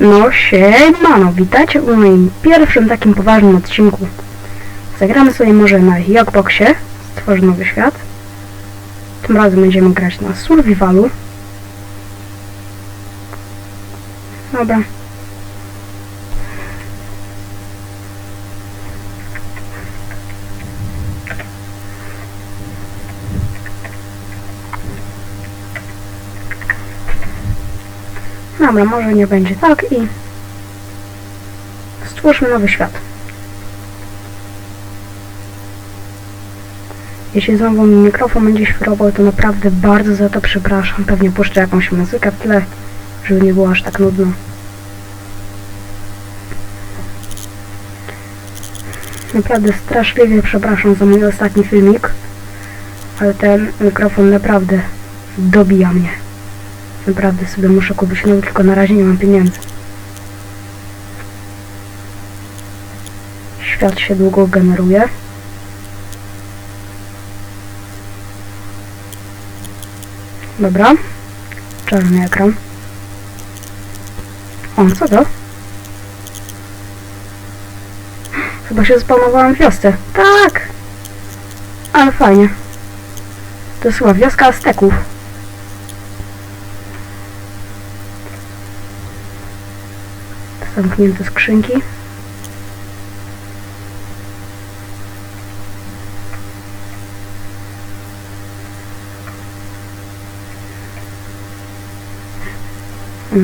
No siemano, witajcie w moim pierwszym takim poważnym odcinku. Zagramy sobie może na Jogboxie, stworzy nowy świat. Tym razem będziemy grać na Survivalu. Dobra. Dobra, może nie będzie tak i stwórzmy nowy świat. Jeśli znowu mi mikrofon będzie świrował, to naprawdę bardzo za to przepraszam. Pewnie puszczę jakąś muzykę w tle, żeby nie było aż tak nudno. Naprawdę straszliwie przepraszam za mój ostatni filmik, ale ten mikrofon naprawdę dobija mnie. Naprawdę sobie muszę kupić nowy, tylko na razie nie mam pieniędzy. Świat się długo generuje. Dobra. Czarny ekran. O, co to? Chyba się spawnowałam w wiosce. Tak! Ale fajnie. To jest chyba wioska Azteków. Zamknięte skrzynki.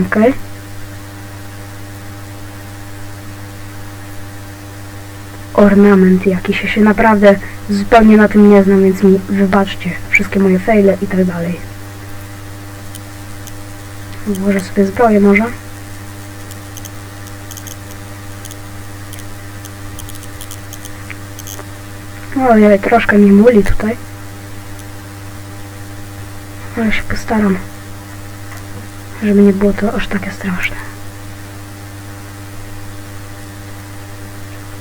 Okej. Ornament jakiś. Ja się naprawdę zupełnie na tym nie znam, więc mi wybaczcie wszystkie moje fejle i tak dalej. Włożę sobie zbroję może. Ojej, troszkę mi muli tutaj. Ale się postaram, żeby nie było to aż takie straszne.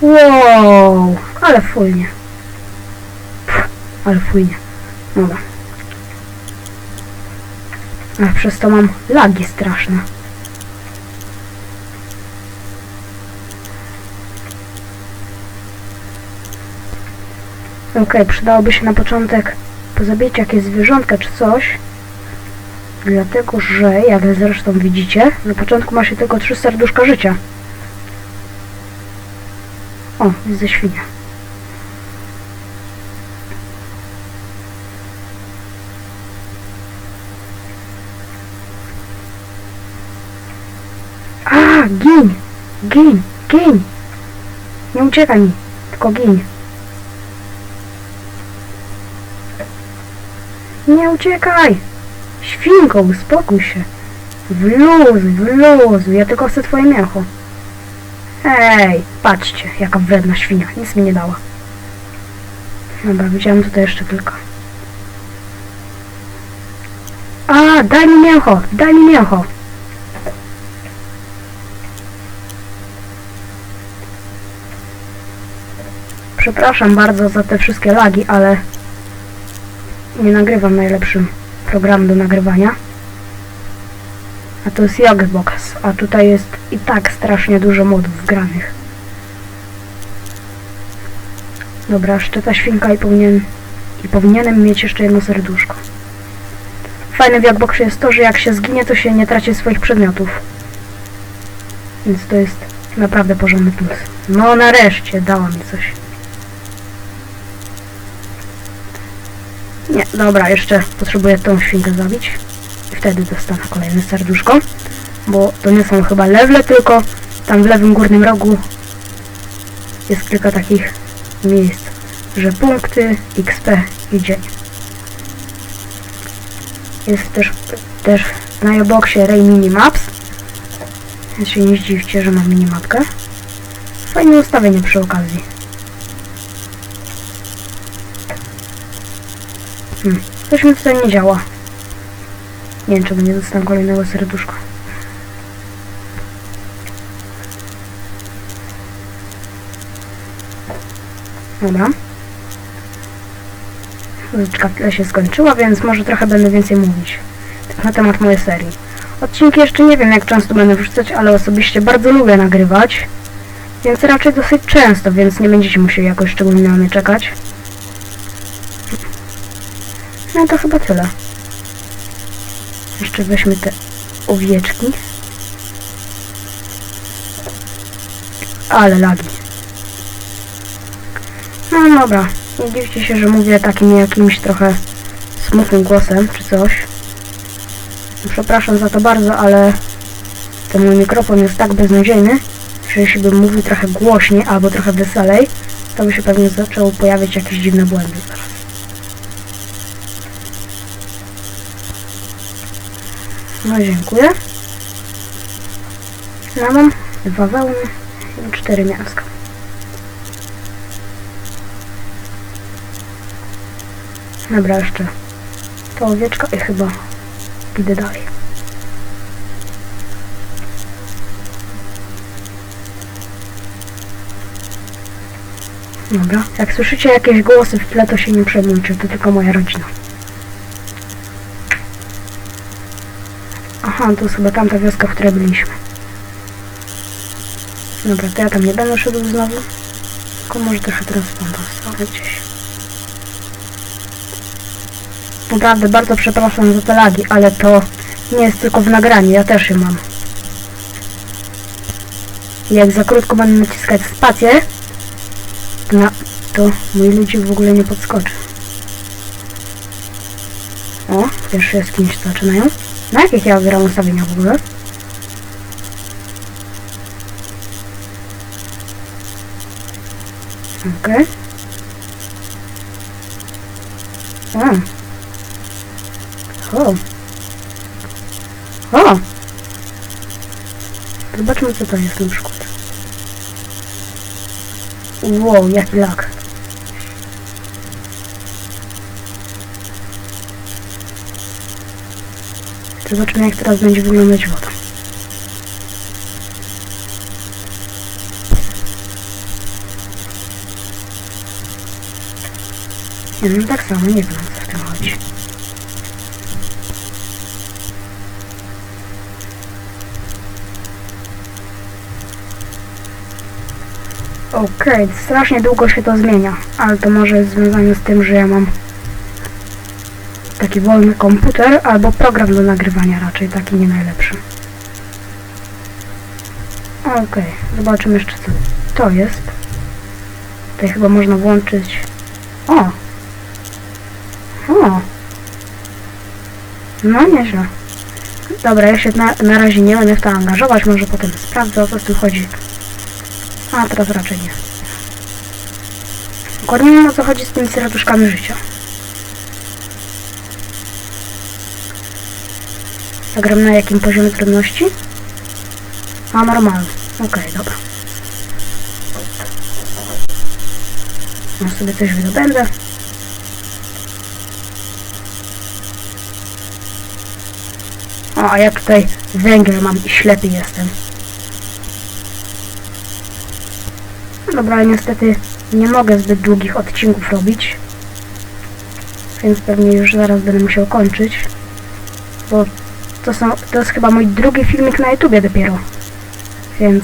Wow, ale fujnie. Pff, ale fujnie. Dobra. A przez to mam lagi straszne. Okej, przydałoby się na początek pozabijać jakieś zwierzątka czy coś. Dlatego, że jak zresztą widzicie, na początku ma się tylko trzy serduszka życia. O, widzę świnia. A, gin! Gin! Gin! Nie uciekaj mi, tylko gin. Nie uciekaj! Świnko, uspokój się. Wluzuj, wluzuj, ja tylko chcę twoje mięcho. Hej, patrzcie, jaka wredna świnia, nic mi nie dała. Dobra, widziałem tutaj jeszcze kilka. A, daj mi mięcho, daj mi mięcho. Przepraszam bardzo za te wszystkie lagi, ale nie nagrywam najlepszym programem do nagrywania. A to jest Jogbox, a tutaj jest i tak strasznie dużo modów wgranych. Dobra, szczyta świnka i powinien i powinienem mieć jeszcze jedno serduszko. Fajne w Jogboxie jest to, że jak się zginie, to się nie traci swoich przedmiotów. Więc to jest naprawdę porządny plus. No nareszcie dała mi coś. Nie, dobra, jeszcze potrzebuję tą świnkę zabić. I wtedy dostanę kolejne serduszko. Bo to nie są chyba lewle, tylko tam w lewym górnym rogu jest kilka takich miejsc, że punkty, XP i dzień. Jest też, też na Joboxie Ray Minimaps. Więc się nie zdziwcie, że mam minimapkę. Fajne ustawienie przy okazji. Hmm. Coś mi tutaj nie działa. Nie wiem, czemu nie dostanę kolejnego serduszka. Dobra. Muzyczka w się skończyła, więc może trochę będę więcej mówić na temat mojej serii. Odcinki jeszcze nie wiem jak często będę wrzucać, ale osobiście bardzo lubię nagrywać. Więc raczej dosyć często, więc nie będziecie musieli jakoś szczególnie na mnie czekać. No to chyba tyle. Jeszcze weźmy te owieczki. Ale lagi. No dobra, nie dziwcie się, że mówię takim jakimś trochę smutnym głosem czy coś. Przepraszam za to bardzo, ale ten mój mikrofon jest tak beznadziejny, że jeśli bym mówił trochę głośniej albo trochę weselej, to by się pewnie zaczęły pojawiać jakieś dziwne błędy. No dziękuję. Ja mam dwa wełny i cztery mięska. Dobra, jeszcze to owieczka i chyba idę dalej. Dobra, jak słyszycie jakieś głosy w tle, to się nie przejmujcie, to tylko moja rodzina. Aha, to jest chyba tamta wioska, w której byliśmy. Dobra, to ja tam nie będę szedł znowu. Tylko może trochę teraz postawę gdzieś. Naprawdę bardzo przepraszam za te lagi, ale to nie jest tylko w nagraniu, ja też je mam. Jak za krótko będę naciskać spację, to, to mój ludzi w ogóle nie podskoczy. O, pierwsze jaskiniś zaczynają. Na jakich ja wybieram ustawienia w ogóle? Okej. Okay. O. O! Zobaczmy co to jest na przykład. Zobaczymy jak teraz będzie wyglądać woda. Nie wiem, tak samo, nie wiem co w tym chodzi. Okej, strasznie długo się to zmienia, ale to może jest związane z tym, że ja mam taki wolny komputer albo program do nagrywania raczej, taki nie najlepszy. Okej, zobaczymy jeszcze co to jest. Tutaj chyba można włączyć... O! O! No nieźle. Dobra, ja się na, na razie nie będę w to angażować, może potem sprawdzę o co tu chodzi. A teraz raczej nie. Dokładnie o co chodzi z tymi serduszkami życia. Zagram na jakim poziomie trudności? A normalny. Okej, dobra. Ja sobie coś wydobędę. O, a ja tutaj węgiel mam i ślepy jestem. Dobra, ale niestety nie mogę zbyt długich odcinków robić. Więc pewnie już zaraz będę musiał kończyć. Bo to, są, to jest chyba mój drugi filmik na YouTubie dopiero. Więc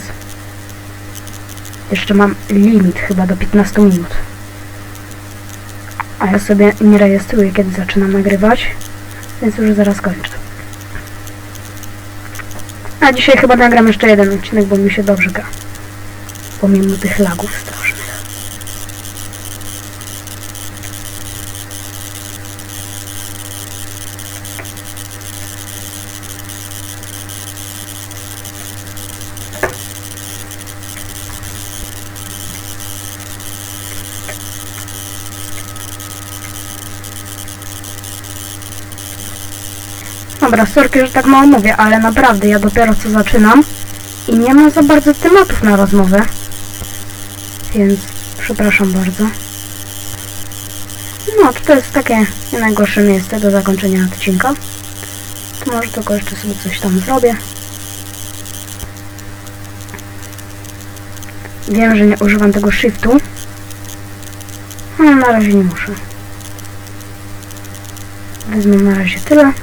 jeszcze mam limit chyba do 15 minut. A ja sobie nie rejestruję kiedy zaczynam nagrywać. Więc już zaraz kończę. A dzisiaj chyba nagram jeszcze jeden odcinek, bo mi się dobrze gra pomimo tych lagów strasznych. Dobra, sorki, że tak mało mówię, ale naprawdę ja dopiero co zaczynam i nie mam za bardzo tematów na rozmowę. Więc przepraszam bardzo. No, to jest takie nie najgorsze miejsce do zakończenia odcinka. To może tylko jeszcze sobie coś tam zrobię. Wiem, że nie używam tego shiftu. Ale na razie nie muszę. Wezmę na razie tyle.